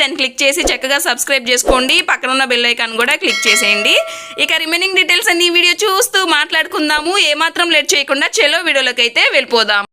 దాన్ని క్లిక్ చేసి చక్కగా సబ్స్క్రైబ్ చేసుకోండి. పక్కన ఉన్న బెల్ ఐకాన్ కూడా క్లిక్ చేసేయండి. ఇక రిమైనింగ్ డీటెయిల్స్ అన్ని వీడియో చూస్తూ మాట్లాడుకుందాము. ఏమాత్రం లేట్ చేయకుండా చెలో వీడియోలోకి అయితే వెళ్ళిపోదాం.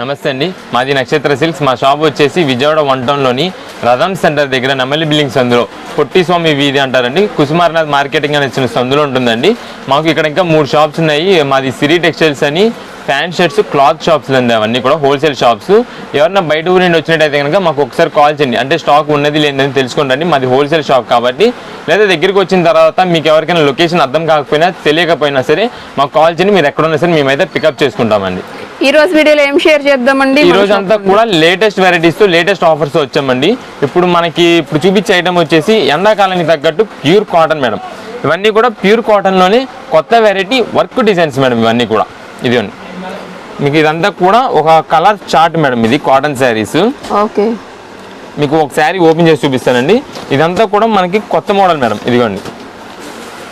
నమస్తే అండి. మాది నక్షత్ర సిల్క్స్. మా షాప్ వచ్చేసి విజయవాడ వన్ టౌన్లోని రథం సెంటర్ దగ్గర నెమలి బిల్డింగ్ సందులో పొట్టి స్వామి వీధి అంటారండి. కుసుమారనాథ్ మార్కెటింగ్ అని ఇచ్చిన సందులో ఉంటుందండి. మాకు ఇక్కడ ఇంకా మూడు షాప్స్ ఉన్నాయి. మాది సిరి టెక్స్టైల్స్ అని ప్యాంట్ షర్ట్స్ క్లాత్ షాప్స్ అండి అవన్నీ కూడా హోల్సేల్ షాప్స్. ఎవరన్నా బయట ఊరి నుండి వచ్చినట్టయితే కనుక మాకు ఒకసారి కాల్ చేయండి. అంటే స్టాక్ ఉన్నది లేదని తెలుసుకోండి మాది హోల్సేల్ షాప్ కాబట్టి లేదా దగ్గరికి వచ్చిన తర్వాత మీకు ఎవరికైనా లొకేషన్ అర్థం కాకపోయినా తెలియకపోయినా సరే మాకు కాల్ చేయండి. మీరు ఎక్కడున్నా సరే మేమైతే పికప్ చేసుకుంటామండి. ఈ రోజు వీడియోలో ఏం షేర్ చేద్దామండి? ఈ రోజు అంతా? కూడా లేటెస్ట్ వెరైటీస్తో లేటెస్ట్ ఆఫర్స్ వచ్చామండి. ఇప్పుడు మనకి ఇప్పుడు చూపించే ఐటమ్ వచ్చేసి ఎండాకాలానికి తగ్గట్టు ప్యూర్ కాటన్ మేడం ఇవన్నీ కూడా ప్యూర్ కాటన్లోనే కొత్త వెరైటీ వర్క్ డిజైన్స్ మేడం ఇవన్నీ కూడా. ఇదిగోండి. మీకు ఇదంతా కూడా ఒక కలర్ చార్ట్ మేడం ఇది కాటన్ శారీస్. ఓకే. మీకు ఒక శారీ ఓపెన్ చేసి చూపిస్తానండి. ఇదంతా కూడా మనకి కొత్త మోడల్ మేడం ఇదిగోండి.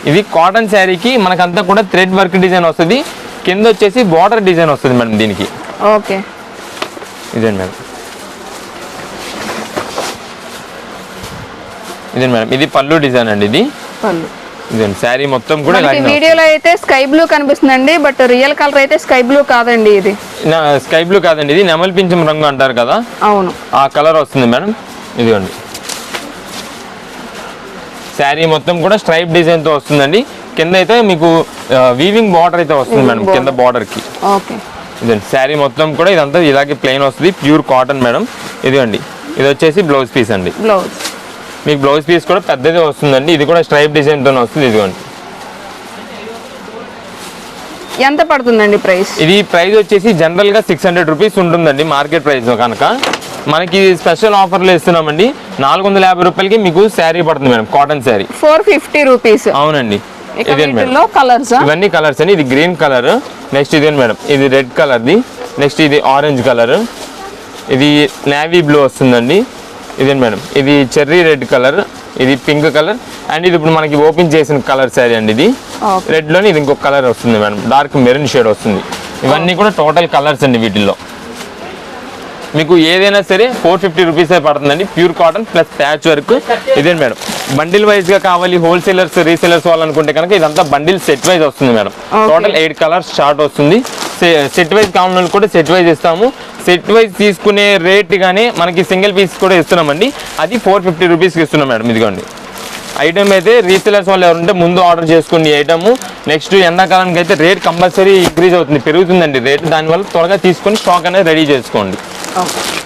ఇది కాటన్ శారీకి మనకంతా కూడా థ్రెడ్ వర్క్ డిజైన్ వస్తుంది. కింద వచ్చేసి బార్డర్ డిజైన్ వస్తుంది మేడం దీనికి. ఓకే. ఇదే మేడం? ఇదే మేడం? ఇది పళ్ళు డిజైన్ అండి ఇది. పళ్ళు. ఇదే శారీ మొత్తం కూడా వీడియోలో అయితే స్కై బ్లూ కనిపిస్తుందండి బట్ రియల్ కలర్ అయితే స్కై బ్లూ కాదండి ఇది. స్కై బ్లూ కాదండి ఇది నెమలి పింఛం రంగు అంటారు కదా? అవును. ఆ కలర్ వస్తుంది మేడం. ఇదిగోండి. శారీ మొత్తం కూడా స్ట్రైప్ డిజైన్తో వస్తుందండి. కింద అయితే మీకు వీవింగ్ బార్డర్ అయితే వస్తుంది మేడం కింద బార్డర్కి. ఇదండి శారీ మొత్తం కూడా ఇదంతా ఇలాగే ప్లెయిన్ వస్తుంది ప్యూర్ కాటన్ మేడం. ఇదిగోండి ఇది వచ్చేసి బ్లౌజ్ పీస్ అండి. బ్లౌజ్ మీకు బ్లౌజ్ పీస్ కూడా పెద్దదే వస్తుందండి. ఇది కూడా స్ట్రైప్ డిజైన్తో వస్తుంది. ఇదిగోండి. ఎంత పడుతుందండి ప్రైస్ ఇది ప్రైస్ వచ్చేసి జనరల్గా సిక్స్ హండ్రెడ్ రూపీస్ ఉంటుందండి మార్కెట్ ప్రైస్ కనుక. మనకి స్పెషల్ ఆఫర్లు ఇస్తున్నామండి. నాలుగు వందల యాభై రూపాయలకి మీకు శారీ పడుతుంది madam cotton sari four fifty rupees అవునండి. కలర్స్ ఇవన్నీ కలర్స్ అండి. ఇది గ్రీన్ కలర్ నెక్స్ట్ ఇదే మేడం? ఇది రెడ్ కలర్ది నెక్స్ట్ ఇది ఆరెంజ్ కలర్ ఇది నేవీ బ్లూ వస్తుందండి. ఇదే మేడం. ఇది చెర్రీ రెడ్ కలర్ ఇది పింక్ కలర్ అండ్ ఇది ఇప్పుడు మనకి ఓపెన్ చేసిన కలర్ శారీ అండి ఇది. రెడ్లోని ఇది ఇంకొక కలర్ వస్తుంది మేడం. డార్క్ మెరూన్ షేడ్ వస్తుంది. ఇవన్నీ కూడా టోటల్ కలర్స్ అండి వీటిల్లో. మీకు ఏదైనా సరే ఫోర్ ఫిఫ్టీ రూపీస్ పడుతుందండి. Pure cotton plus patch work ఇదే మేడం. బండిల్ వైజ్గా కావాలి హోల్సేలర్స్ రీసేలర్స్ వాళ్ళనుకుంటే కనుక ఇదంతా బండిల్ సెట్ వైజ్ వస్తుంది madam. Total eight colours short వస్తుంది. సెట్ వైజ్ కావాలని కూడా సెట్ వైజ్ ఇస్తాము. సెట్ వైజ్ తీసుకునే రేట్ గానే మనకి సింగిల్ పీస్ కూడా ఇస్తున్నామండి. అది ఫోర్ ఫిఫ్టీ రూపీస్కి ఇస్తున్నాం మేడం ఇదిగోండి. ఐటమ్ అయితే రీసేలర్స్ వాళ్ళు ఎవరుంటే ముందు ఆర్డర్ చేసుకోండి ఐటమ్ నెక్స్ట్ ఎండాకాలానికి అయితే రేట్ కంపల్సరీ ఇంక్రీజ్ అవుతుంది పెరుగుతుందండి రేట్ దానివల్ల త్వరగా తీసుకొని స్టాక్ అనేది రెడీ చేసుకోండి.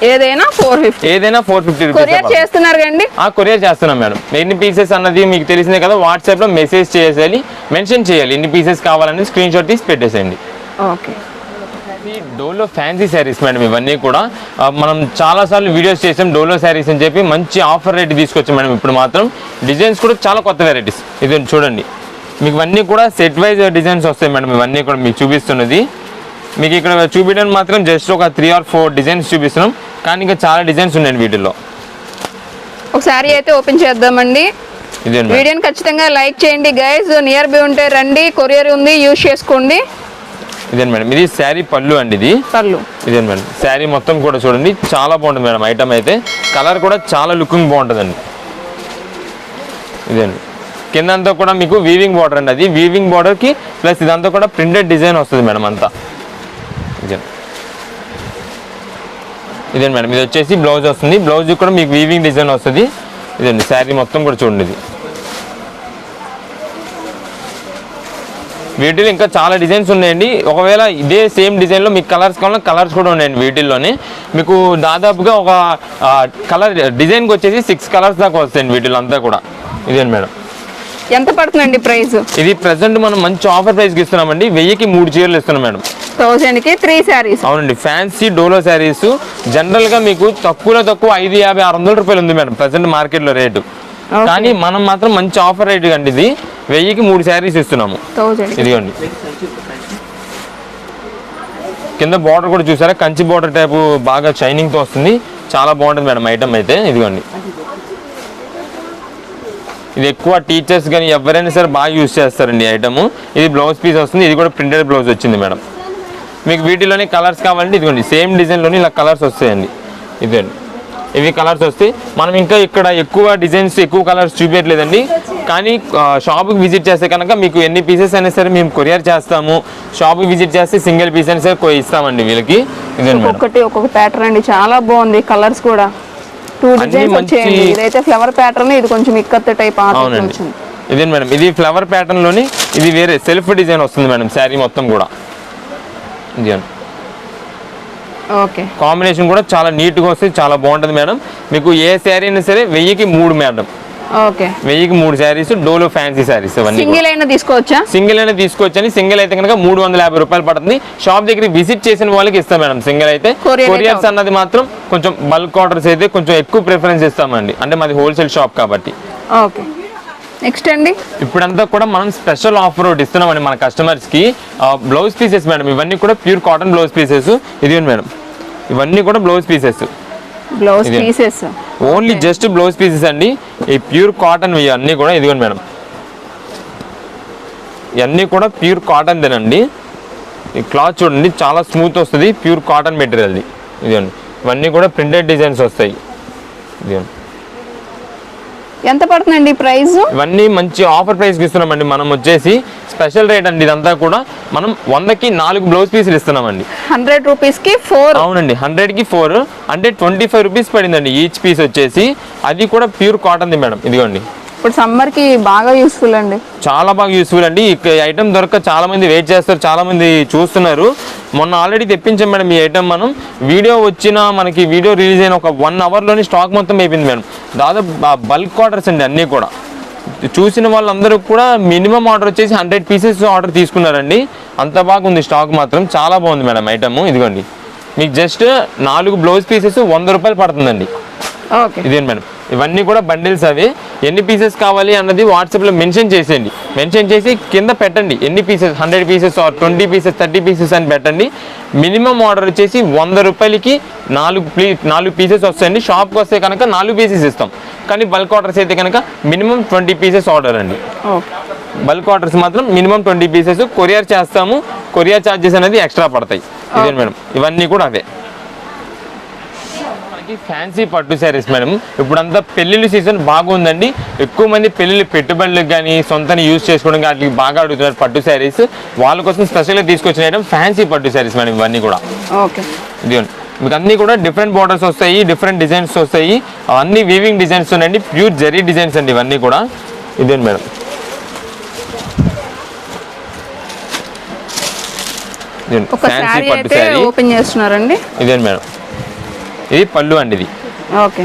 ఏదైనా ఫోర్ ఫిఫ్టీ ఏదైనా ఫోర్ ఫిఫ్టీ కొరియర్ రూపీస్ చేస్తున్నారు కండి ఆ కొరియర్ చేస్తున్నాం మేడం. ఎన్ని పీసెస్ అన్నది మీకు తెలిసిందే కదా వాట్సాప్లో మెసేజ్ చేసేయాలి మెన్షన్ చేయాలి. ఎన్ని పీసెస్ కావాలని స్క్రీన్ షాట్ తీసి పెట్టేసేయండి. Okay Dolo fancy saris madam ఇవన్నీ కూడా. మనం చాలా సార్లు వీడియోస్ చేసాం డోలో శారీస్ అని చెప్పి మంచి ఆఫర్ రేట్ తీసుకొచ్చాం మేడం ఇప్పుడు మాత్రం. డిజైన్స్ కూడా చాలా కొత్త వెరైటీస్ ఇది చూడండి. మీకు ఇవన్నీ కూడా సెట్ వైజ్ డిజైన్స్ వస్తాయి మేడం ఇవన్నీ కూడా మీకు చూపిస్తున్నది. మీకు ఇక్కడ చూపించడానికి మాత్రం జస్ట్ ఒక త్రీ ఆర్ ఫోర్ డిజైన్స్ చూపిస్తున్నాం. కానీ ఇంకా చాలా డిజైన్స్ ఉన్నాయండి వీటిల్లో. ఒక శారీ అయితే ఓపెన్ చేద్దామండి. వీడియోని ఖచ్చితంగా లైక్ చేయండి గైస్ నియర్ బై ఉంటే రండి. కొరియర్ ఉంది యూజ్ చేసుకోండి. ఇదే మేడం. ఇది శారీ పళ్ళు అండి ఇది. పళ్ళు. ఇదే మేడం. శారీ మొత్తం కూడా చూడండి చాలా బాగుంటుంది మేడం ఐటమ్ అయితే. కలర్ కూడా చాలా లుకింగ్ బాగుంటుందండి. ఇదండి కిందంతా కూడా మీకు వీవింగ్ బార్డర్ అండి అది. వీవింగ్ బార్డర్కి ప్లస్ ఇదంతా కూడా ప్రింటెడ్ డిజైన్ వస్తుంది మేడం అంతా. ఇదే. ఇదే మేడం. ఇది వచ్చేసి బ్లౌజ్ వస్తుంది. బ్లౌజ్ కూడా మీకు వీవింగ్ డిజైన్ వస్తుంది. ఇదండి శారీ మొత్తం కూడా చూడండి ఇది. వీటిలో ఇంకా చాలా డిజైన్స్ ఉన్నాయండి. ఒకవేళ ఇదే సేమ్ డిజైన్లో మీకు కలర్స్ కావాలన్నా కలర్స్ కూడా ఉన్నాయండి వీటిల్లోనే. మీకు దాదాపుగా ఒక కలర్ డిజైన్కి వచ్చేసి సిక్స్ కలర్స్ దాకా వస్తాయండి వీటిలో అంతా కూడా. ఇదే మేడం. ఎంత పడుతుందండి ప్రైస్? ఇది ప్రజెంట్ మనం మంచి ఆఫర్ ప్రైస్కి ఇస్తున్నామండి. వెయ్యికి మూడు చీరలు ఇస్తున్నాం మేడం. థౌజండ్కి త్రీ శారీస్. అవునండి. ఫ్యాన్సీ డోలో శారీస్. జనరల్గా మీకు తక్కువలో తక్కువ ఐదు యాభై ఆరు వందల రూపాయలు ఉంది మేడం ప్రజెంట్ మార్కెట్లో రేటు. కానీ మనం మాత్రం మంచి ఆఫర్ రేట్ అండి ఇది. వెయ్యికి మూడు శారీస్ ఇస్తున్నాము. ఇదిగోండి. కింద బార్డర్ కూడా చూసారా? కంచి బార్డర్ టైపు బాగా షైనింగ్తో వస్తుంది. చాలా బాగుంటుంది మేడం ఐటమ్ అయితే. ఇదిగోండి. ఇది ఎక్కువ టీచర్స్ కానీ ఎవరైనా సరే బాగా యూస్ చేస్తారండి ఈ ఐటమ్ ఇది బ్లౌజ్ పీస్ వస్తుంది. ఇది కూడా ప్రింటెడ్ బ్లౌజ్ వచ్చింది మేడం. మీకు వీటిలోనే కలర్స్ కావాలంటే ఇదిగోండి. సేమ్ డిజైన్లోనే ఇలా కలర్స్ వస్తాయండి. ఇదండి ఇవి కలర్స్ వస్తాయి. మనం ఇంకా ఇక్కడ ఎక్కువ డిజైన్స్ ఎక్కువ కలర్స్ చూపించట్లేదండి. కానీ షాప్కి విజిట్ చేస్తే కనుక మీకు ఎన్ని పీసెస్ అయినా సరే మేము కొరియర్ చేస్తాము. షాప్కి విజిట్ చేస్తే సింగిల్ పీస్ అయినా సరే ఇస్తామండి వీళ్ళకి. ఒక్కొక్కటి ఒక్కొక్క ప్యాటర్న్ అండి. చాలా బాగుంది కలర్స్ కూడా. టూ అన్ని డిజైన్స్ మంచి- వచ్చాయండి. ఇదైతే ఫ్లవర్ ప్యాటర్న్ ఇది కొంచెం ఇక్కత్ టైప్ అవునండి. ఇదే మేడం? ఇది ఫ్లవర్ ప్యాటర్న్లోని ఇది వేరే సెల్ఫ్ డిజైన్ వస్తుంది మేడం శారీ మొత్తం కూడా. ఇది కాంబినేషన్ కూడా చాలా నీట్గా వస్తుంది చాలా బాగుంటుంది మేడం. మీకు ఏ శారీ అయినా సరే వెయ్యికి మూడు మేడం. ఓకే. వెయ్యికి మూడు శారీస్ డోలో ఫ్యాన్సీ శారీస్ సింగిల్ అయినా తీసుకోవచ్చా? సింగిల్ అయినా తీసుకోవచ్చని సింగిల్ అయితే కనుక మూడు వందల యాభై రూపాయలు పడుతుంది. షాప్ దగ్గర విజిట్ చేసిన వాళ్ళకి ఇస్తాం మేడం సింగిల్ అయితే. కొరియర్స్ అన్నది మాత్రం కొంచెం బల్క్ ఆర్డర్స్ అయితే కొంచెం ఎక్కువ ప్రిఫరెన్స్ ఇస్తామండి. అంటే మాది హోల్సేల్ షాప్ కాబట్టి. ఓకే. నెక్స్ట్ అండి. ఇప్పుడంతా కూడా మనం స్పెషల్ ఆఫర్ ఒకటి ఇస్తున్నామండి మన కస్టమర్స్కి బ్లౌజ్ పీసెస్ మేడం ఇవన్నీ కూడా ప్యూర్ కాటన్ బ్లౌజ్ పీసెస్. ఇదిగోండి మేడం. ఇవన్నీ కూడా blouse pieces. Blouse. Pieces. Only just blouse pieces అండి. ఈ ప్యూర్ కాటన్ ఇవన్నీ కూడా ఇదిగోండి మేడం. ఇవన్నీ కూడా ప్యూర్ కాటన్ దేనండి. ఈ క్లాత్ చూడండి చాలా స్మూత్ వస్తుంది. ప్యూర్ కాటన్ మెటీరియల్ది. ఇదిగోండి. ఇవన్నీ కూడా ప్రింటెడ్ డిజైన్స్ వస్తాయి. ఇదిగోండి. ఎంత పడుతుందండి ప్రైస్? ఇవన్నీ మంచి ఆఫర్ ప్రైస్కి ఇస్తున్నామండి. మనం వచ్చేసి స్పెషల్ రేట్ అండి ఇదంతా కూడా. మనం వందకి నాలుగు బ్లౌజ్ పీసులు ఇస్తున్నామండి. హండ్రెడ్ రూపీస్కి ఫోర్. అవునండి హండ్రెడ్కి ఫోర్. అంటే ట్వంటీ ఫైవ్ రూపీస్ పడిందండి ఈచ్ పీస్ వచ్చేసి. అది కూడా ప్యూర్ కాటన్ది మేడం. ఇదిగోండి. ఇప్పుడు సమ్మర్కి బాగా యూస్ఫుల్ అండి. చాలా బాగా యూస్ఫుల్ అండి. ఈ ఐటమ్ దొరక చాలా మంది వెయిట్ చేస్తారు చాలా మంది చూస్తున్నారు. మొన్న ఆల్రెడీ తెప్పించాం మేడం ఈ ఐటమ్ మనం. వీడియో వచ్చిన మనకి వీడియో రిలీజ్ అయిన ఒక వన్ అవర్లోని స్టాక్ మొత్తం అయిపోయింది మేడం. దాదాపు బల్క్ ఆర్డర్స్ అండి అన్నీ కూడా. చూసిన వాళ్ళందరూ కూడా మినిమం ఆర్డర్ వచ్చేసి హండ్రెడ్ పీసెస్ ఆర్డర్ తీసుకున్నారండి. అంత బాగుంది స్టాక్ మాత్రం. చాలా బాగుంది మేడం ఐటమ్. ఇదిగోండి. మీకు జస్ట్ నాలుగు బ్లౌజ్ పీసెస్ వంద రూపాయలు పడుతుందండి. ఇదేంటి మేడం? ఇవన్నీ కూడా బండిల్స్ అవి. ఎన్ని పీసెస్ కావాలి అన్నది వాట్సాప్లో మెన్షన్ చేసేయండి. మెన్షన్ చేసి కింద పెట్టండి. ఎన్ని pieces hundred pieces or twenty pieces thirty pieces అని పెట్టండి. మినిమం ఆర్డర్ వచ్చేసి వంద రూపాయలకి నాలుగు ప్లీ నాలుగు పీసెస్ వస్తాయండి. షాప్కి వస్తే కనుక నాలుగు పీసెస్ ఇస్తాం. కానీ బల్క్ ఆర్డర్స్ అయితే కనుక మినిమం ట్వంటీ పీసెస్ ఆర్డర్ అండి. బల్క్ ఆర్డర్స్ మాత్రం మినిమం ట్వంటీ పీసెస్ కొరియర్ చేస్తాము. కొరియర్ ఛార్జెస్ అనేది ఎక్స్ట్రా పడతాయి. ఇదే మేడం? ఇవన్నీ కూడా అవే. మనకి ఫ్యాన్సీ పట్టు శారీస్ మేడం ఇప్పుడంతా పెళ్ళిళ్ళ సీజన్ బాగుందండి. ఎక్కువ మంది పెళ్ళిళ్ళు పెట్టుబడులకు కానీ సొంతని యూజ్ చేసుకోవడానికి వాటికి బాగా అడుగుతున్నారు పట్టు శారీస్ వాళ్ళ కోసం స్పెషల్గా తీసుకొచ్చిన ఐటమ్ ఫ్యాన్సీ పట్టు శారీస్ మేడం ఇవన్నీ కూడా. ఓకే ఇదిగోండి. మీకు అన్నీ కూడా డిఫరెంట్ బార్డర్స్ వస్తాయి డిఫరెంట్ డిజైన్స్ వస్తాయి. అన్ని వీవింగ్ డిజైన్స్ ఉన్నాయండి. ప్యూర్ జరీ డిజైన్స్ అండి ఇవన్నీ కూడా. ఇదేంటి మేడం ఒక అయితే శారీ ఓపెన్ చేస్తున్నారండి. ఇదేంటి మేడం ఇది పళ్ళు అండి ఇది. ఓకే.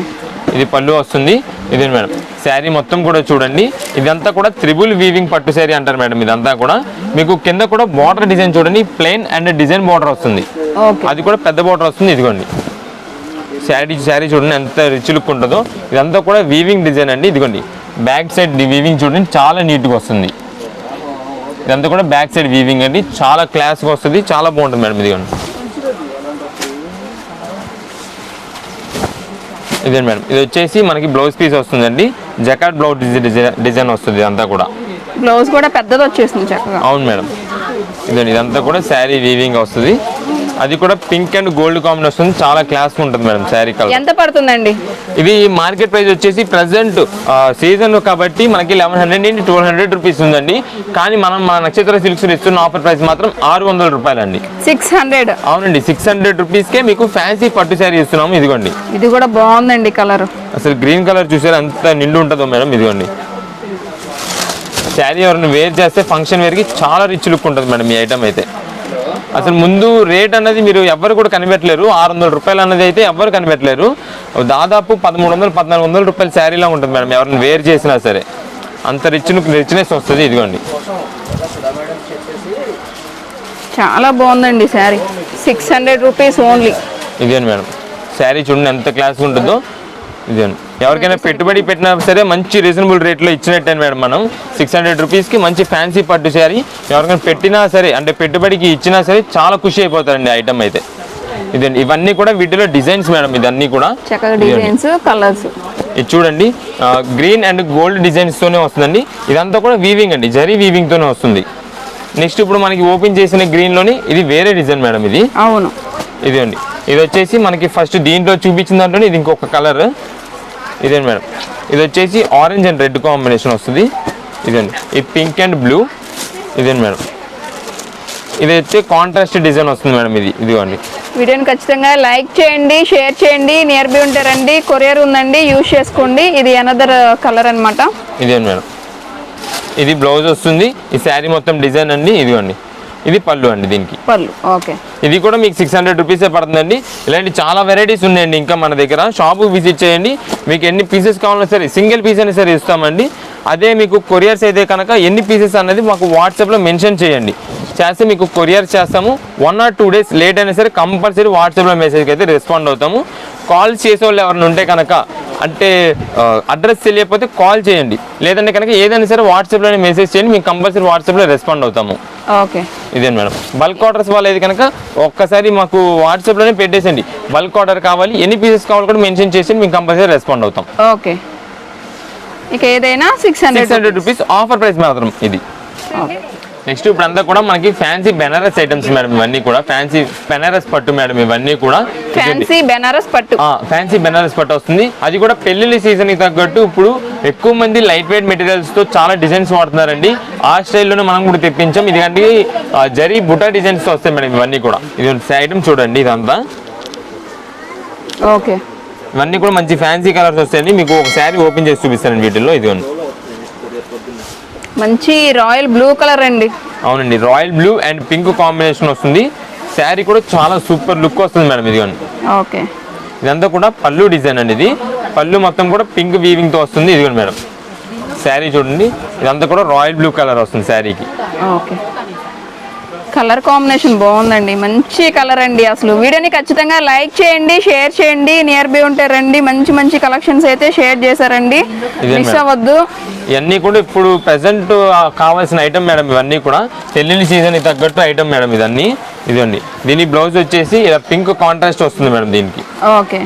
ఇది పళ్ళు వస్తుంది. ఇదే మేడం. శారీ మొత్తం కూడా చూడండి. ఇదంతా కూడా త్రిబుల్ వీవింగ్ పట్టు శారీ అంటారు మేడం ఇదంతా కూడా. మీకు కింద కూడా బార్డర్ డిజైన్ చూడండి. ప్లెయిన్ అండ్ డిజైన్ బార్డర్ వస్తుంది. అది కూడా పెద్ద బార్డర్ వస్తుంది. ఇదిగోండి. శారీ శారీ చూడండి ఎంత రిచ్ లుక్ ఉంటుందో. ఇదంతా కూడా వీవింగ్ డిజైన్ అండి. ఇదిగోండి. బ్యాక్ సైడ్ వీవింగ్ చూడండి. చాలా నీట్గా వస్తుంది. ఇదంతా కూడా బ్యాక్ సైడ్ వీవింగ్ అండి. చాలా క్లాస్గా వస్తుంది. చాలా బాగుంటుంది మేడం. ఇదిగోండి. ఇదే మేడం. ఇది వచ్చేసి మనకి బ్లౌజ్ పీస్ వస్తుందండి. జకాట్ బ్లౌజ్ డిజైన్ డిజైన్ వస్తుంది ఇదంతా కూడా. బ్లౌజ్ కూడా పెద్దది వచ్చేసింది చక్కగా. అవును మేడం. ఇదండి ఇదంతా కూడా శారీ వీవింగ్ వస్తుంది. అది కూడా పింక్ అండ్ గోల్డ్ కాంబినేషన్ వస్తుంది చాలా క్లాస్ ఉంటుంది మేడం శారీ కలర్. ఎంత పడుతుందండి? ఇది మార్కెట్ ప్రైస్ వచ్చేసి ప్రజెంట్ సీజన్ కాబట్టి మనకి లెవెన్ హండ్రెడ్ నుండి ట్వెల్వ్ హండ్రెడ్ రూపీస్ ఉందండి. కానీ మనం మన నక్షత్ర సిల్క్స్ ఇస్తున్న ఆఫర్ ప్రైస్ మాత్రం ఆరు వందల రూపాయలండి. సిక్స్ హండ్రెడ్ అవునండి సిక్స్ హండ్రెడ్ రూపీస్కే మీకు ఫ్యాన్సీ పట్టు శారీ ఇస్తున్నాము ఇదిగోండి. ఇది కూడా బాగుందండి కలర్. అసలు గ్రీన్ కలర్ చూసారు ఎంత నిండు ఉంటుందో మేడం ఇదిగోండి. శారీ ఎవరైనా వేర్ చేస్తే ఫంక్షన్ వేర్కి చాలా రిచ్ లుక్ ఉంటుంది మేడం ఈ ఐటమ్ అయితే. అసలు ముందు రేట్ అన్నది మీరు ఎవరు కూడా కనిపెట్టలేరు. ఆరు వందల రూపాయలు అన్నది అయితే ఎవరు కనిపెట్టలేరు. దాదాపు పదమూడు వందలు పద్నాలుగు వందల రూపాయల శారీలా ఉంటుంది మేడం. ఎవరైనా వేర్ చేసినా సరే. అంత రిచ్ రిచ్నెస్ వస్తుంది ఇదిగోండి. చాలా బాగుందండి sari. Six hundred rupees only ఇదేండి madam? Sari చూడండి ఎంత క్లాస్ ఉంటుందో. ఇదేండి ఎవరికైనా పెట్టుబడి పెట్టినా సరే మంచి రీజనబుల్ రేట్లో ఇచ్చినట్టే మేడం మనం. సిక్స్ హండ్రెడ్ రూపీస్కి మంచి ఫ్యాన్సీ పట్టు శారీ ఎవరికైనా పెట్టినా సరే అంటే పెట్టుబడికి ఇచ్చినా సరే చాలా ఖుషి అయిపోతారండి ఐటమ్ అయితే. ఇదండి ఇవన్నీ కూడా వీటిలో డిజైన్స్ మేడం ఇదన్నీ కూడా. డిజైన్స్ కలర్స్ ఇది చూడండి గ్రీన్ అండ్ గోల్డ్ డిజైన్స్ తోనే వస్తుందండి. ఇదంతా కూడా వీవింగ్ అండి జరీ వీవింగ్ తోనే వస్తుంది. నెక్స్ట్ ఇప్పుడు మనకి ఓపెన్ చేసిన గ్రీన్లోని ఇది వేరే డిజైన్ మేడం ఇది. అవును. ఇది అండి ఇది వచ్చేసి మనకి ఫస్ట్ దీంట్లో చూపించిన దాంట్లోనే ఇది ఇంకొక కలర్ ఇదే మేడం. ఇది వచ్చేసి ఆరెంజ్ అండ్ రెడ్ కాంబినేషన్ వస్తుంది. ఇదండి. ఇది పింక్ అండ్ బ్లూ ఇదేండి మేడం. ఇది వచ్చి కాంట్రాస్ట్ డిజైన్ వస్తుంది మేడం ఇది. ఇదిగోండి. వీడియోని ఖచ్చితంగా లైక్ చేయండి షేర్ చేయండి నియర్ బై ఉంటే రండి కొరియర్ ఉందండి యూజ్ చేసుకోండి. ఇది అనదర్ కలర్ అన్నమాట. ఇదే మేడం. ఇది బ్లౌజ్ వస్తుంది. ఈ శారీ మొత్తం డిజైన్ అండి. ఇదిగోండి. ఇది పళ్ళు అండి దీనికి. పళ్ళు ఓకే. ఇది కూడా మీకు సిక్స్ హండ్రెడ్ రూపీసే పడుతుందండి. ఇలాంటి చాలా వెరైటీస్ ఉన్నాయండి ఇంకా మన దగ్గర. షాపు విజిట్ చేయండి. మీకు ఎన్ని పీసెస్ కావాలన్నా సరే సింగిల్ పీస్ అయినా సరే ఇస్తామండి. అదే మీకు కొరియర్స్ అయితే కనుక ఎన్ని పీసెస్ అన్నది మాకు వాట్సాప్లో మెన్షన్ చేయండి. చేస్తే మీకు కొరియర్ చేస్తాము. One or two days late అయినా సరే కంపల్సరీ వాట్సాప్లో మెసేజ్కి అయితే రెస్పాండ్ అవుతాము. కాల్ చేసే వాళ్ళు ఎవరైనా ఉంటే కనుక అంటే అడ్రస్ తెలియకపోతే కాల్ చేయండి. లేదంటే కనుక ఏదైనా సరే వాట్సాప్లోనే మెసేజ్ చేయండి. మీకు కంపల్సరీ వాట్సాప్లో రెస్పాండ్ అవుతాము. ఓకే. ఇదే మేడం. బల్క్ ఆర్డర్స్ వాళ్ళది కనుక ఒక్కసారి మాకు వాట్సాప్లోనే పెట్టేసండి బల్క్ ఆర్డర్ కావాలి ఎన్ని పీసెస్ కావాలి కూడా మెన్షన్ చేసి మీకు కంపల్సరీ రెస్పాండ్ అవుతాం. ఓకే. ఇక ఏదైనా six hundred hundred rupees offer price మాత్రం ఇది. నెక్స్ట్ ఇప్పుడు అంతా కూడా మనకి ఫ్యాన్సీ బెనారస్ ఐటమ్స్ మేడం ఇవన్నీ కూడా. ఫ్యాన్సీ బెనారస్ పట్టు మేడం ఇవన్నీ కూడా. ఫ్యాన్సీ బెనారస్ పట్టు. ఫ్యాన్సీ బెనారస్ పట్టు వస్తుంది. అది కూడా పెళ్ళిళ్ళ సీజన్కి తగ్గట్టు ఇప్పుడు ఎక్కువ మంది లైట్ వెయిట్ మెటీరియల్స్తో చాలా డిజైన్స్ వాడుతున్నారండి. ఆ స్టైల్లోనే మనం కూడా తెప్పించాం. ఇదిగంటే జరీ బుటా డిజైన్స్తో వస్తాయి మేడం ఇవన్నీ కూడా. ఇది ఐటమ్ చూడండి ఇదంతా. ఓకే. ఇవన్నీ కూడా మంచి ఫ్యాన్సీ కలర్స్ వస్తాయండి. మీకు ఒక శారీ ఓపెన్ చేసి చూపిస్తాను వీటిల్లో. ఇదిగోండి. మంచి రాయల్ బ్లూ కలర్ అండి. అవునండి. Royal blue and pink combination వస్తుంది. శారీ కూడా చాలా సూపర్ లుక్ వస్తుంది మేడం ఇదిగోండి ఓకే. ఇదంతా కూడా పళ్ళు డిజైన్ అండి ఇది. పళ్ళు మొత్తం కూడా పింక్ వీవింగ్తో వస్తుంది ఇదిగోండి మేడం. శారీ చూడండి ఇదంతా కూడా రాయల్ బ్లూ కలర్ వస్తుంది శారీకి. ఓకే. కలర్ కాంబినేషన్ బాగుందండి. మంచి కలర్ అండి అసలు. వీడియోని ఖచ్చితంగా లైక్ చేయండి షేర్ చేయండి. నియర్ బై ఉంటే రండి. మంచి మంచి కలెక్షన్స్ అయితే షేర్ చేశారండి. మిస్. అవ్వద్దు. ఇవన్నీ కూడా ఇప్పుడు ప్రెసెంట్ కావాల్సిన ఐటమ్ మేడం ఇవన్నీ కూడా పెళ్ళిళ్ళ సీజన్ తగ్గట్టు ఐటమ్ మేడం ఇదన్నీ. ఇదండి దీని బ్లౌజ్ వచ్చేసి ఇలా పింక్ కాంట్రాస్ట్ వస్తుంది మేడం దీనికి. ఓకే.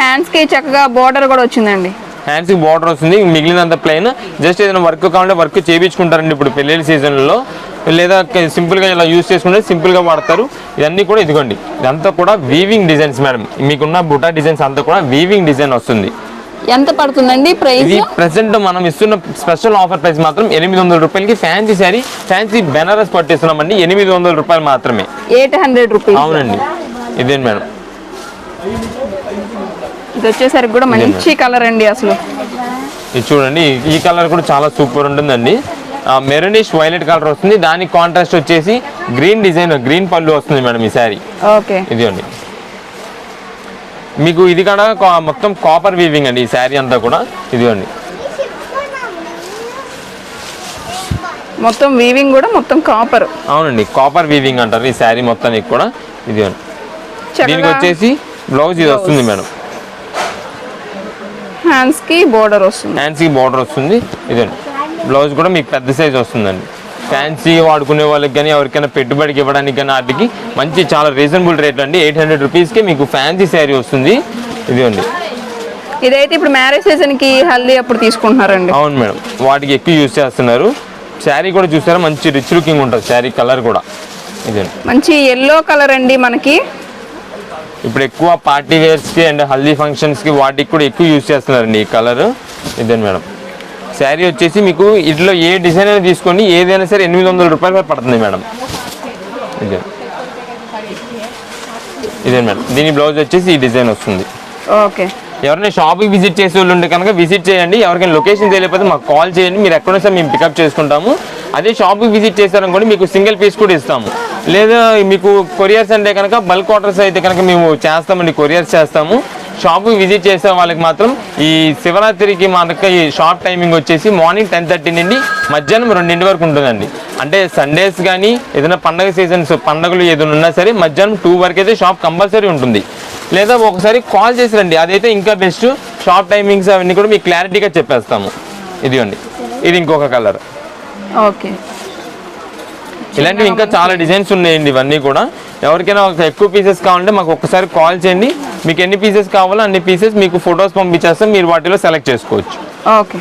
హ్యాండ్స్కి చక్కగా బోర్డర్ కూడా వచ్చిందండి. హ్యాండ్స్కి బార్డర్ వస్తుంది. మిగిలినంత ప్లెయిన్ జస్ట్ ఏదైనా వర్క్ కావాలంటే వర్క్ చేయించుకుంటారండి ఇప్పుడు పెళ్ళిళ్ళ సీజన్లో లేదా సింపుల్గా ఇలా యూస్ చేసుకుంటే సింపుల్గా వాడతారు. ఇవన్నీ కూడా ఇదిగోండి. ఇదంతా కూడా వీవింగ్ డిజైన్స్ మేడం మీకున్న బుటా డిజైన్స్ అంతా కూడా వీవింగ్ డిజైన్ వస్తుంది. ఎంత పడుతుందండి ప్రైస్? ఇది ప్రెసెంట్ మనం ఇస్తున్న స్పెషల్ ఆఫర్ ప్రైస్ మాత్రం ఎనిమిది వందల రూపాయలకి ఫ్యాన్సీ శారీ ఫ్యాన్సీ బెనారస్ పట్టిస్తున్నామండి. ఎనిమిది వందల రూపాయలు మాత్రమే. Eight hundred rupees. అవునండి. ఇదేంటి మేడం ఇది వచ్చేసరికి కూడా మంచి కలర్ అండి అసలు. ఇది చూడండి ఈ కలర్ కూడా చాలా సూపర్ ఉంటుందండి. మెరూనిష్ వైలెట్ కలర్ వస్తుంది. దానికి కాంట్రాస్ట్ వచ్చేసి గ్రీన్ డిజైన్ గ్రీన్ పళ్ళు వస్తుంది మేడం ఈ శారీ. ఓకే. ఇదిగోండి మీకు ఇది కూడా మొత్తం కాపర్ వీవింగ్ అండి ఈ శారీ అంతా కూడా. ఇదిగోండి మొత్తం వీవింగ్ కూడా మొత్తం కాపర్ అవునండి కాపర్ వీవింగ్ అంటారు ఈ శారీ మొత్తానికి కూడా. ఇదిగోండి దీనికి వచ్చేసి బ్లౌజ్ ఇది వస్తుంది మేడం. హ్యాండ్స్కి బోర్డర్ వస్తుంది. ఫ్యాన్సీ బార్డర్ వస్తుంది. ఇదండి బ్లౌజ్ కూడా మీకు పెద్ద సైజ్ వస్తుందండి. ఫ్యాన్సీ వాడుకునే వాళ్ళకి కానీ ఎవరికైనా పెట్టుబడికి ఇవ్వడానికి కానీ వాటికి మంచి చాలా రీజనబుల్ రేట్ అండి. ఎయిట్ హండ్రెడ్ రూపీస్కి మీకు ఫ్యాన్సీ శారీ వస్తుంది. ఇదిగోండి. ఇదైతే ఇప్పుడు మ్యారేజ్ సీజన్కి హల్దీ అప్పుడు తీసుకుంటున్నారండి. అవును మేడం. వాటికి ఎక్కువ యూజ్ చేస్తున్నారు. శారీ కూడా చూసారా? మంచి రిచ్ లుకింగ్ ఉంటుంది. శారీ కలర్ కూడా. ఇదండి మంచి ఎల్లో కలర్ అండి మనకి. ఇప్పుడు ఎక్కువ పార్టీ వేర్స్కి అండ్ హల్దీ ఫంక్షన్స్కి వాటికి కూడా ఎక్కువ యూజ్ చేస్తున్నారండి ఈ కలర్ ఇదండి మేడం. శారీ వచ్చేసి మీకు ఇంట్లో ఏ డిజైన్ అయినా తీసుకోండి. ఏదైనా సరే ఎనిమిది వందల రూపాయలు పడుతుంది మేడం. ఇదే. ఇదే మేడం. దీని బ్లౌజ్ వచ్చేసి ఈ డిజైన్ వస్తుంది. ఓకే. ఎవరైనా షాప్కి విజిట్ చేసే వాళ్ళు ఉంటే కనుక విజిట్ చేయండి. ఎవరికైనా లొకేషన్ తెలియకపోతే మాకు కాల్ చేయండి. మీరు ఎక్కడైనా సరే మేము పికప్ చేసుకుంటాము. అదే షాప్కి విజిట్ చేశారనుకోండి మీకు సింగిల్ పీస్ కూడా ఇస్తాము. లేదా మీకు కొరియర్స్ అంటే కనుక బల్క్ ఆర్డర్స్ అయితే కనుక మేము చేస్తామండి. కొరియర్స్ చేస్తాము. షాప్కి విజిట్ చేసే వాళ్ళకి మాత్రం ఈ శివరాత్రికి మనకు ఈ షాప్ టైమింగ్ వచ్చేసి మార్నింగ్ టెన్ థర్టీ నుండి మధ్యాహ్నం రెండింటి వరకు ఉంటుందండి. అంటే సండేస్ కానీ ఏదైనా పండగ సీజన్స్ పండగలు ఏదైనా ఉన్నా సరే మధ్యాహ్నం టూ వరకు అయితే షాప్ కంపల్సరీ ఉంటుంది. లేదా ఒకసారి కాల్ చేసి రండి అదైతే ఇంకా బెస్ట్ షాప్ టైమింగ్స్ అవన్నీ కూడా మీకు క్లారిటీగా చెప్పేస్తాము. ఇది అండి ఇది ఇంకొక కలర్ ఓకే ఇలాంటివి ఇంకా చాలా డిజైన్స్ ఉన్నాయండి ఇవన్నీ కూడా. ఎవరికైనా ఒక ఎక్కువ పీసెస్ కావాలంటే మాకు ఒక్కసారి కాల్ చేయండి. మీకు ఎన్ని పీసెస్ కావాలో అన్ని పీసెస్ మీకు ఫొటోస్ పంపించేస్తాం. మీరు వాటిలో సెలెక్ట్ చేసుకోవచ్చు. ఓకే.